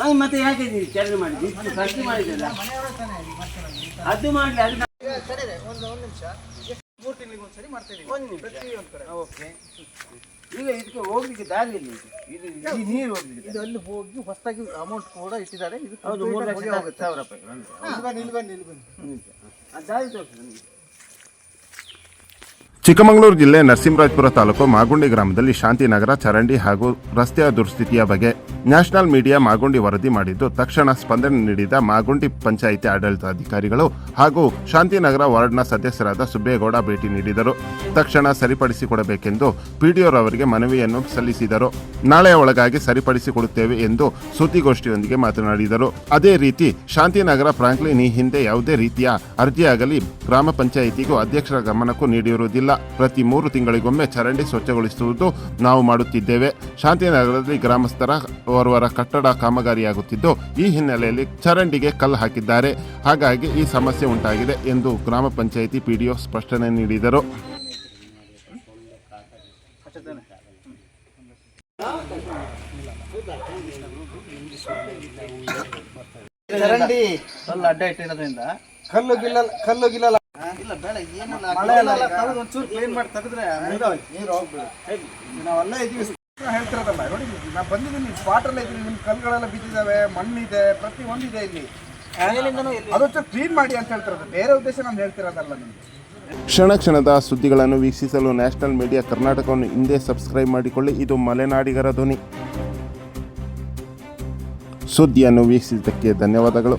ಅದು ಮತ್ತೆ ಯಾಕೆ ನೀವು ಮಾಡಿದ್ವಿ ಇಷ್ಟು ಖರ್ಚು ಮಾಡಿದ್ದಲ್ಲ. ಅದು ಮಾಡಲಿ ಅದು ಸರಿ ಒಂದು ಒಂದು ನಿಮಿಷ. ಮೂರು ತಿಂಗಳಿಗೆ ಒಂದ್ಸರಿ ಮಾಡ್ತಾ ಇದೀವಿ. ಒಂದು ನಿಮಿಷ. ಓಕೆ. ಈಗ ಇದಕ್ಕೆ ಹೋಗ್ಲಿಕ್ಕೆ ದಾರಿ ಇಲ್ಲ ಇದು ಇದು ನೀರು ಹೋಗ್ಲಿಕ್ಕೆ ಇದು ಅಲ್ಲಿ ಹೋಗಿ ಹೊಸದಾಗಿ ಅಮೌಂಟ್ ಕೂಡ ಇಟ್ಟಿದ್ದಾರೆ. ಇದು ಹೌದು ಮೂರು ಲಕ್ಷ ಸಾವಿರ ರೂಪಾಯಿ. ಇಲ್ಲಿ ಬನ್ನಿ ಇಲ್ಲಿ ಬನ್ನಿ ದಾರಿ ತೋರಿಸಿ ಚಿಕ್ಕಮಗಳೂರು ಜಿಲ್ಲೆ ನರಸಿಂಹರಾಜಪುರ ತಾಲೂಕು ಮಾಗುಂಡಿ ಗ್ರಾಮದಲ್ಲಿ ಶಾಂತಿನಗರ, ಚರಂಡಿ ಹಾಗೂ ರಸ್ತೆಯ ದುರ್ಸ್ಥಿತಿಯ ಬಗ್ಗೆ ನ್ಯಾಷನಲ್ ಮೀಡಿಯಾ ಮಾಗುಂಡಿ ವರದಿ ಮಾಡಿದ್ದು, ತಕ್ಷಣ ಸ್ಪಂದನೆ ನೀಡಿದ ಮಾಗುಂಡಿ ಪಂಚಾಯಿತಿ ಆಡಳಿತಾಧಿಕಾರಿಗಳು ಹಾಗೂ ಶಾಂತಿನಗರ ವಾರ್ಡ್ನ ಸದಸ್ಯರಾದ ಸುಬ್ಬೇಗೌಡ ಭೇಟಿ ನೀಡಿದರು. ತಕ್ಷಣ ಸರಿಪಡಿಸಿಕೊಡಬೇಕೆಂದು ಪಿಡಿಒರವರಿಗೆ ಮನವಿಯನ್ನು ಸಲ್ಲಿಸಿದರು. ನಾಳೆಯ ಒಳಗಾಗಿ ಸರಿಪಡಿಸಿಕೊಡುತ್ತೇವೆ ಎಂದು ಸುದ್ದಿಗೋಷ್ಠಿಯೊಂದಿಗೆ ಮಾತನಾಡಿದರು. ಅದೇ ರೀತಿ ಶಾಂತಿನಗರ ಫ್ರಾಂಕ್ಲಿನ್ ಈ ಹಿಂದೆ ಯಾವುದೇ ರೀತಿಯ ಅರ್ಜಿಯಾಗಲಿ ಗ್ರಾಮ ಪಂಚಾಯಿತಿಗೂ ಅಧ್ಯಕ್ಷರ ಗಮನಕ್ಕೂ ನೀಡಿರುವುದಿಲ್ಲ. ಪ್ರತಿ ಮೂರು ತಿಂಗಳಿಗೊಮ್ಮೆ ಚರಂಡಿ ಸ್ವಚ್ಛಗೊಳಿಸುವುದು ನಾವು ಮಾಡುತ್ತಿದ್ದೇವೆ. ಶಾಂತಿನಗರದಲ್ಲಿ ಗ್ರಾಮಸ್ಥರ ಓರ್ವರ ಕಟ್ಟಡ ಕಾಮಗಾರಿಯಾಗುತ್ತಿದ್ದು ಈ ಹಿನ್ನೆಲೆಯಲ್ಲಿ ಚರಂಡಿಗೆ ಕಲ್ಲು ಹಾಕಿದ್ದಾರೆ. ಹಾಗಾಗಿ ಈ ಸಮಸ್ಯೆ ಉಂಟಾಗಿದೆ ಎಂದು ಗ್ರಾಮ ಪಂಚಾಯಿತಿ ಪಿಡಿಒ ಸ್ಪಷ್ಟನೆ ನೀಡಿದರು. ಚರಂಡಿ ಕಲ್ಲು ಅಡ್ಡ ಇಟ್ಟಿರೋದ್ರಿಂದ ಕಲ್ಲು ಗಿಲ್ಲ ಕಲ್ಲು ಗಿಲ್ಲ ಇಲ್ಲ ಬೇಡ ಏನಿಲ್ಲ ಮಳೆ ಎಲ್ಲ ತೆಗೆದು ಒಂಚೂರು ಕ್ಲೀನ್ ಮಾಡಿ ತೆಗೆದ್ರೆ ನೀರು ಹೋಗ್ಬಿಡು. ನಾವೆಲ್ಲ ಇದೀವಿ. ಹೇಳ್ತಿರೋದಲ್ಲ ನೋಡಿ ನಾ ಬಂದಿದ್ದೀನಿ ಸ್ಪಾಟಲ್ಲೇ ಇದ್ದೀನಿ ನಿಮ್ಮ ಕಲ್ಲುಗಳೆಲ್ಲ ಬಿದ್ದಿದ್ದಾವೆ ಮಣ್ಣಿದೆ ಪ್ರತಿ ಒಂದಿದೆ ಇಲ್ಲಿ. ಅದೊಂಚೂರು ಕ್ಲೀನ್ ಮಾಡಿ ಅಂತ ಹೇಳ್ತಿರೋದು. ಬೇರೆ ಉದ್ದೇಶ ನಾನು ಹೇಳ್ತಿರೋದಲ್ಲ ನಿಮಗೆ. ಕ್ಷಣ ಕ್ಷಣದ ಸುದ್ದಿಗಳನ್ನು ವೀಕ್ಷಿಸಲು ನ್ಯಾಷನಲ್ ಮೀಡಿಯಾ ಕರ್ನಾಟಕವನ್ನು ಹಿಂದೆ ಸಬ್ಸ್ಕ್ರೈಬ್ ಮಾಡಿಕೊಳ್ಳಿ. ಇದು ಮಲೆನಾಡಿಗರ ಧ್ವನಿ. ಸುದ್ದಿಯನ್ನು ವೀಕ್ಷಿಸಿದ್ದಕ್ಕೆ ಧನ್ಯವಾದಗಳು.